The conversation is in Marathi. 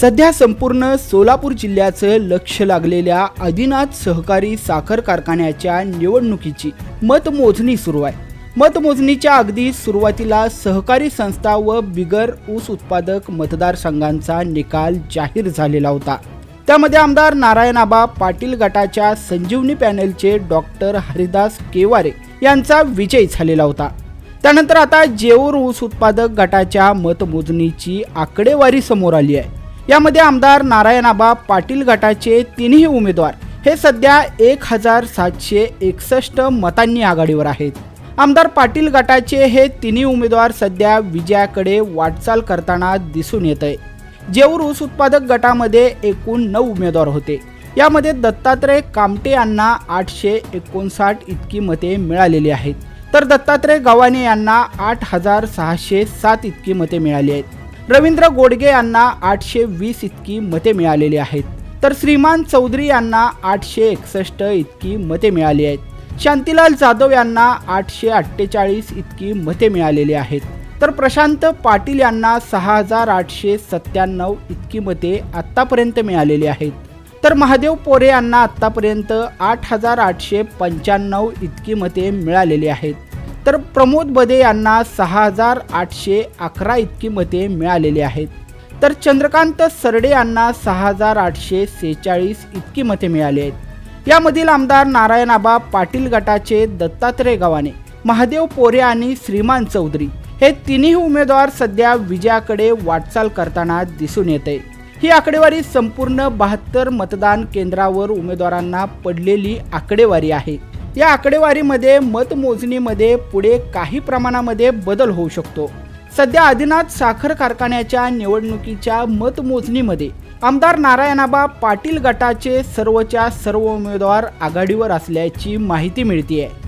सध्या संपूर्ण सोलापूर जिल्ह्याचं लक्ष लागलेल्या आदिनाथ सहकारी साखर कारखान्याच्या निवडणुकीची मतमोजणी सुरू आहे. मतमोजणीच्या अगदी सुरुवातीला सहकारी संस्था व बिगर ऊस उत्पादक मतदारसंघांचा निकाल जाहीर झालेला होता. त्यामध्ये आमदार नारायणाबा पाटील गटाच्या संजीवनी पॅनेलचे डॉक्टर हरिदास केवारे यांचा विजय झालेला होता. त्यानंतर आता जेऊर ऊस उत्पादक गटाच्या मतमोजणीची आकडेवारी समोर आली आहे. यामध्ये आमदार नारायणाबा पाटील गटाचे तिन्ही उमेदवार हे सध्या एक हजार सातशे एकसष्ट मतांनी आघाडीवर आहेत. आमदार पाटील गटाचे हे तिन्ही उमेदवार सध्या विजयाकडे वाटचाल करताना दिसून येत आहे जेऊर ऊस उत्पादक गटामध्ये एकूण नऊ उमेदवार होते. यामध्ये दत्तात्रय कामटे यांना आठशे एकोणसाठ इतकी मते मिळालेली आहेत. तर दत्तात्रय गव्हाणे यांना आठ हजार सहाशे सात इतकी मते मिळाली आहेत. रवींद्र गोडगे यांना आठशे वीस इतकी मते मिळालेली आहेत. तर श्रीमान चौधरी यांना आठशे एकसष्ट इतकी मते मिळाली आहेत. शांतीलाल जाधव यांना आठशे अठ्ठेचाळीस इतकी मते मिळालेली आहेत. तर प्रशांत पाटील यांना सहा हजार आठशे सत्त्याण्णव इतकी मते आत्तापर्यंत मिळालेली आहेत. तर महादेव पोरे यांना आत्तापर्यंत आठ हजार आठशे पंच्याण्णव इतकी मते मिळालेली आहेत. तर प्रमोद बदे यांना सहा हजार आठशे अकरा इतकी मते मिळालेली आहेत. तर चंद्रकांत सरडे यांना सहा हजार आठशे सेहेचाळीस इतकी मते मिळाली आहेत. यामधील आमदार नारायणाबा पाटील गटाचे दत्तात्रय गव्हाणे महादेव पोरे आणि श्रीमान चौधरी हे तिन्ही उमेदवार सध्या विजयाकडे वाटचाल करताना दिसून येते. ही आकडेवारी संपूर्ण बहात्तर मतदान केंद्रावर उमेदवारांना पडलेली आकडेवारी आहे. या आकडेवारीमध्ये मतमोजणीमध्ये पुढे काही प्रमाणामध्ये बदल होऊ शकतो. सध्या आदिनाथ साखर कारखान्याच्या निवडणुकीच्या मतमोजणीमध्ये आमदार नारायणाबा पाटील गटाचे सर्वच्या सर्व उमेदवार आघाडीवर असल्याची माहिती मिळते आहे